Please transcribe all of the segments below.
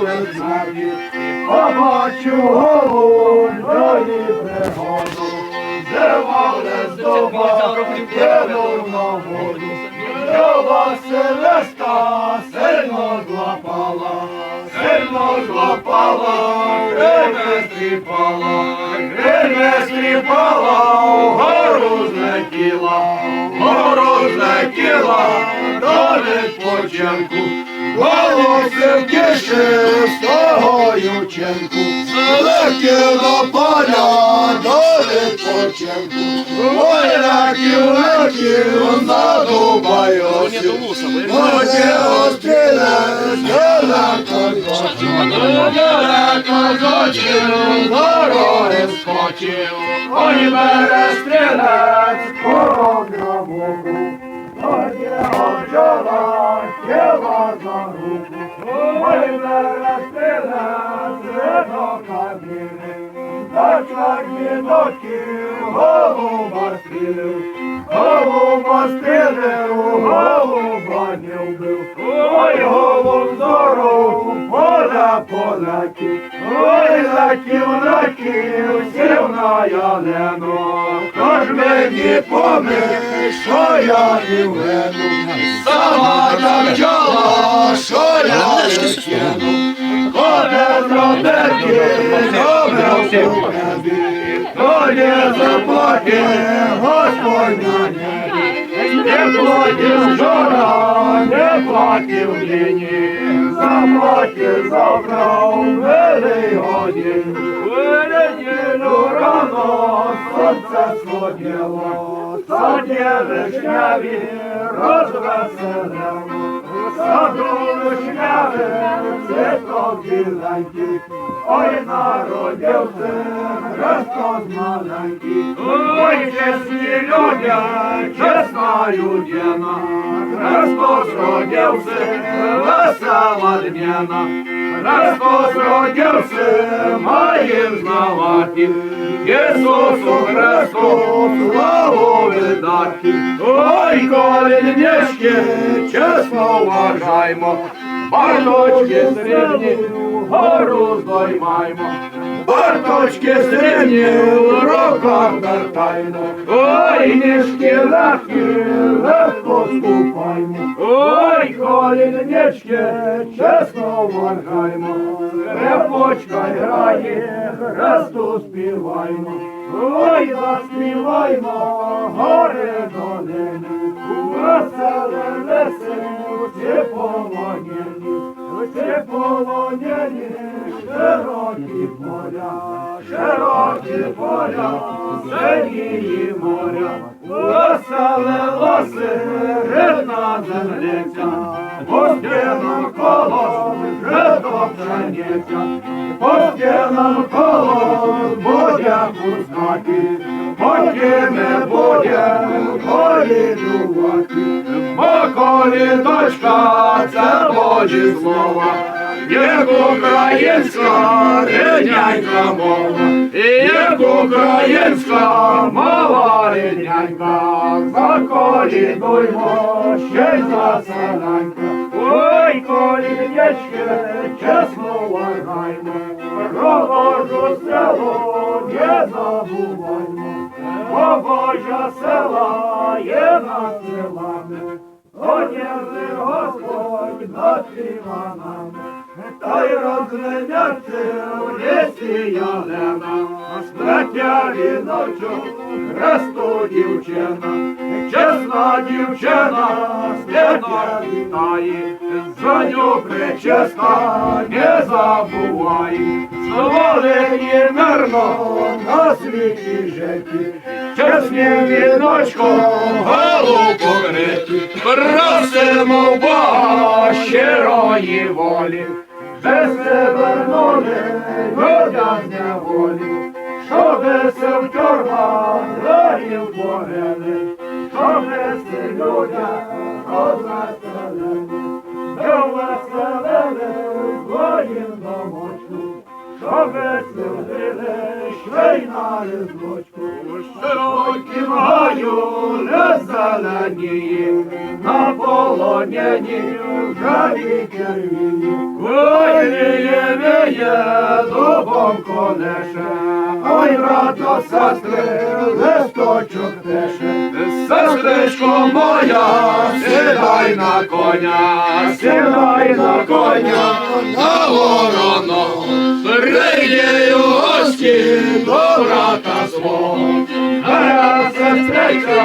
лицеві, побачу голубної пригоду, зривали з кинув на воду. Його Селеста сильно злапала, сильно злапала, гриме стріпала, гриме стріпала, вгору вгору до відпочинку, голоси з того юченку, злетів до поля, до відпочинку, ой, летів, летів, надубаю, Ноги острілець, далеко зочив, далеко зочив, дороги скочив, ой, бере стрілець, програму, ой, обжала, тіла за руку, ой, бере стрілець, видно каміни, за голуба стрілив, голуба стрілив, голуба не вбив, ой, голуб здоров, полетів, ой, летів, летів, сів на ялену, тож мені помив, що я не вену, сама та бджола, що я не кину, коли зробити, добре в небі, коли заплати, Господь на небі, не платив вчора, не платив нині, заплатив забрав, вели годин, неділю рано, сонце сходило, саді вишняві розвеселило, саду вишняві цвіток біленький, ой, народився Христос маленький, ой, чесні люди, чесна людина, Христос родився, весела дняна, Христос родився, маєм знавати, Ісусу Христу славу віддати, ой, колінечки, чесно вважаймо, Барточки срібні, гору здоймаймо, Барточки срібні, в руках вертаймо, Ой, ніжки легкі, легко ступаймо, Ой, колінечки, чесно вважаймо, Скрипочка грає, Христу співаймо, Ой, заспіваймо, горе долини, Веселе весело, чи полонені, чи полонені, широкі поля, широкі поля, синії моря, веселе лоси, рідна землиця, постійно коло, жито пшениця, постійно коло, буде пускати, ми будемо колідувати, бо колідочка це Божі слова, як українська ріднянька мова, як українська мова ріднянька, заколідуймо ще й за селенька. Ой, колідячки, чесно вважаймо, Роложу село не забуваймо, Божа села є над селами, Одягли Господь над Іванами, та й розглядяться в лісі ялена, Спрятяві ночу Христу дівчина, чесна дівчина, свята вітає, за ню причесна не забувай, Сволені мирно на світі житті, чеснім віночком голову покриті, просимо Бога щирої волі, без не вернули волі, щоби се в тюрмах згорів погили, щоби се людям розвеселили, до веселили своїм домочку, щоби се вжили ще й на різочку, широким гаю не зеленіє, на полонені в жалі червіні, ой, б'є дубом колеше, ой, брат сестри, листочок теше. Сестричко моя, сідай на коня, сідай на коня, на вороно, прийде гості до брата свого. А сестричка,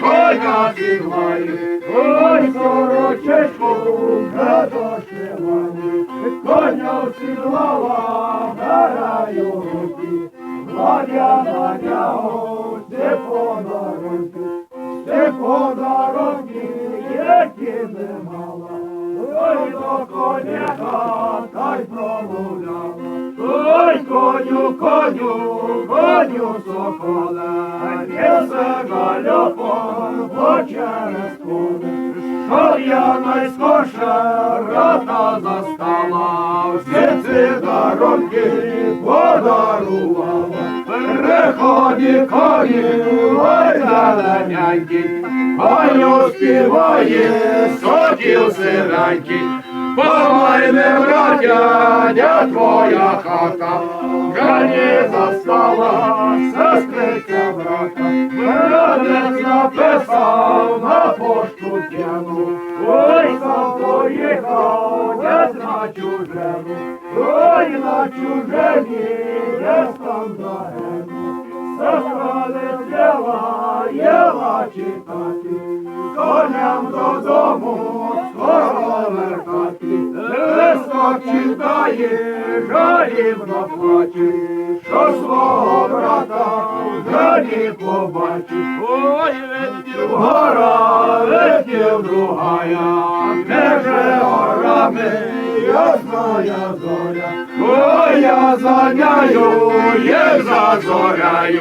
коня сідлає, ой, сорочечку, не дошиває, коня сідлала, гараю руки, Ладя на нього, де подарунки, де подарунки, які не мала, ой, до коняка, та й промовляла, ой, коню, коню, коню соколе, несе гальопом по через поле, що я найскорше рата застала, ці дарунки подарувала. Переході коні, ой, зеленянькі, коню співає, сокіл Помай не братя, де твоя хата, Гані застала, сестриця брата, Братець написав на пошту п'яну, Ой, сам поїхав, десь на чужену, Ой, на чужині, десь там загину. Сестра летіла, їла читати, коням додому скоро вертати. Листок читає, жалібно плаче, що свого брата вже побачить. Ой, летів гора, летів другая, де же горами ясная зоря. Ой, я заняю, як зазоряю,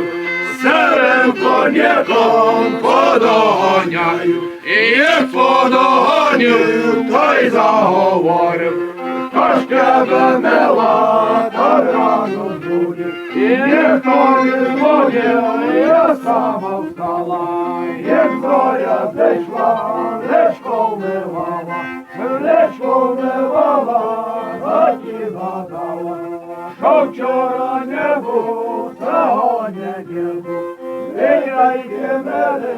серед коняком подоганяю, і як подоганю, то й заговорив, та ж тебе мила, та рано буде, і ніхто не зводив, я сама встала, як зоря зайшла, лечко вмивала, лечко вмивала, хаті гадала, що вчора не був, сьогодні не був, Віляйте мене,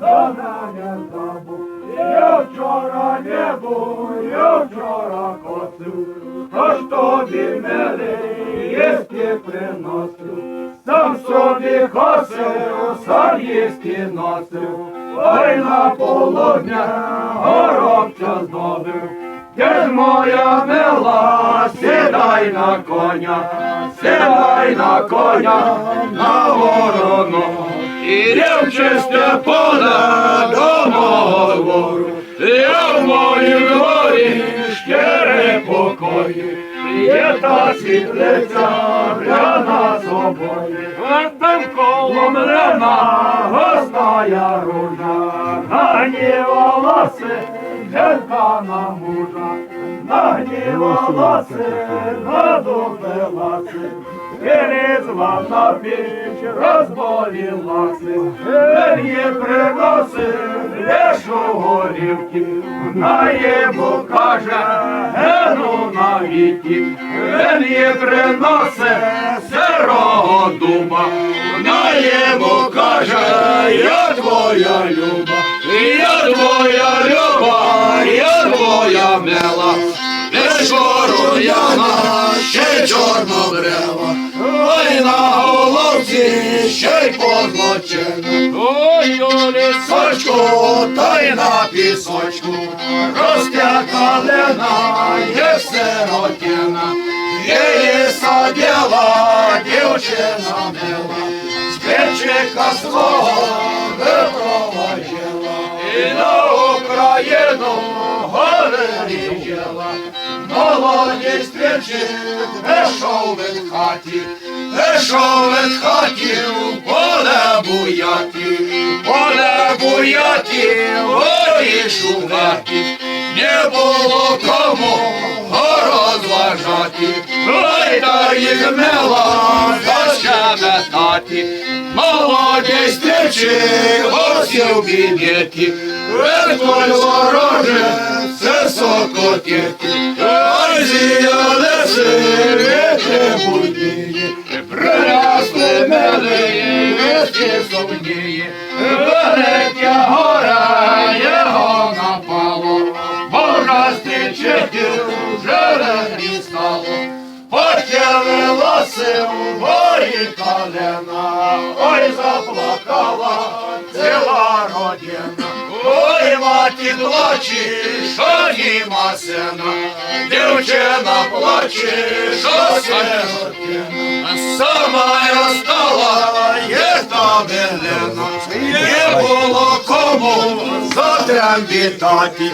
до мене забув, я вчора не був, я вчора косив, Аж тобі милий, єсті приносив, сам собі косив, сам їсти носив, ой на полудня горобця здобив. Ж моя мила, сідай на коня, сідай на коня, на ворону, і в чисте поле до мого двору. Я в моїм дворі щире покої, є та світлиця гляна собою. Там коло млена гостая ружа, гані волоси, жінка на мужа, нагні волоси, надупиласи, Вилізла на піч, розболіласи, Мені приносив лишу горівки, вона йому каже, гену на віки, Мені приносить сирого дуба, вона йому каже, я твоя люба, я твоя люба, я твоя мила, Лиш воруяна, ще й чорнобрева, ой на головці, ще й позлочена. Ой, у лісочку, та й на пісочку, росте калина, є сиротина, її садила дівчина мила, з свого Україну гори молодість стрільчик, пішов від хаті, пішов від хаті, поле буяті, в поле буяті, горі шуматі, не було кому розважати, та їх мила, молодість Молодець стрільчик, гостів бідєті, Верхоль вороже, це сокотєті, ой, зіяли вітри землі у горі колена, ой, заплакала ціла родина. Ой, маті плаче, що нема сина, дівчина плаче, що сиротина. Сама я стала, є та белена, не було кому затрембітати,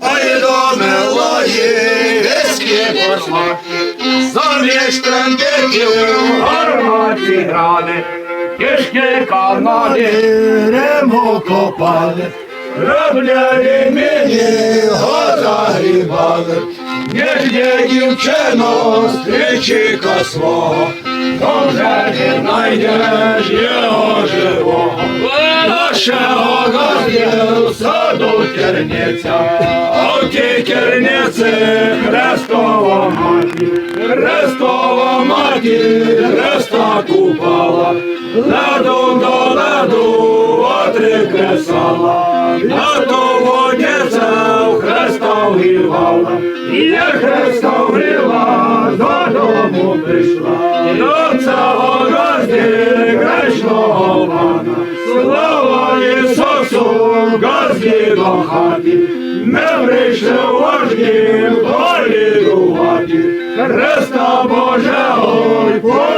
а й до милої виски посмахи, заміж трембітів гарматі грали, кишки канали, рему копали, Роблять мені загрібали, Нігде дівчино стрічика свого, то вже не знайдеш його живого. Нашого газдів саду керниця, а в тій керниці Христова маті, Христова маті, Христа купала, леду до леду кресала, на то водиця в Христа вгрівала, і Христа вгріла, додому прийшла, до цього газді гречного пана. Слава Ісусу, газді до хаті, ми прийшли вожді полірувати, Христа Божого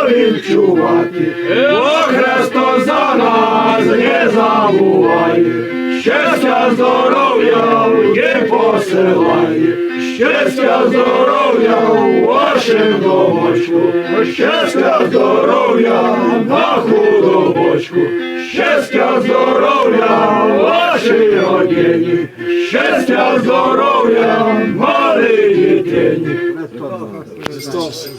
повінчувати, о Христос за нас не забуває, щастя, здоров'я і посилає, щастя, здоров'я у вашим домочку, щастя, здоров'я на худобочку, щастя, здоров'я вашій родині, щастя, здоров'я малій дитині. Христос.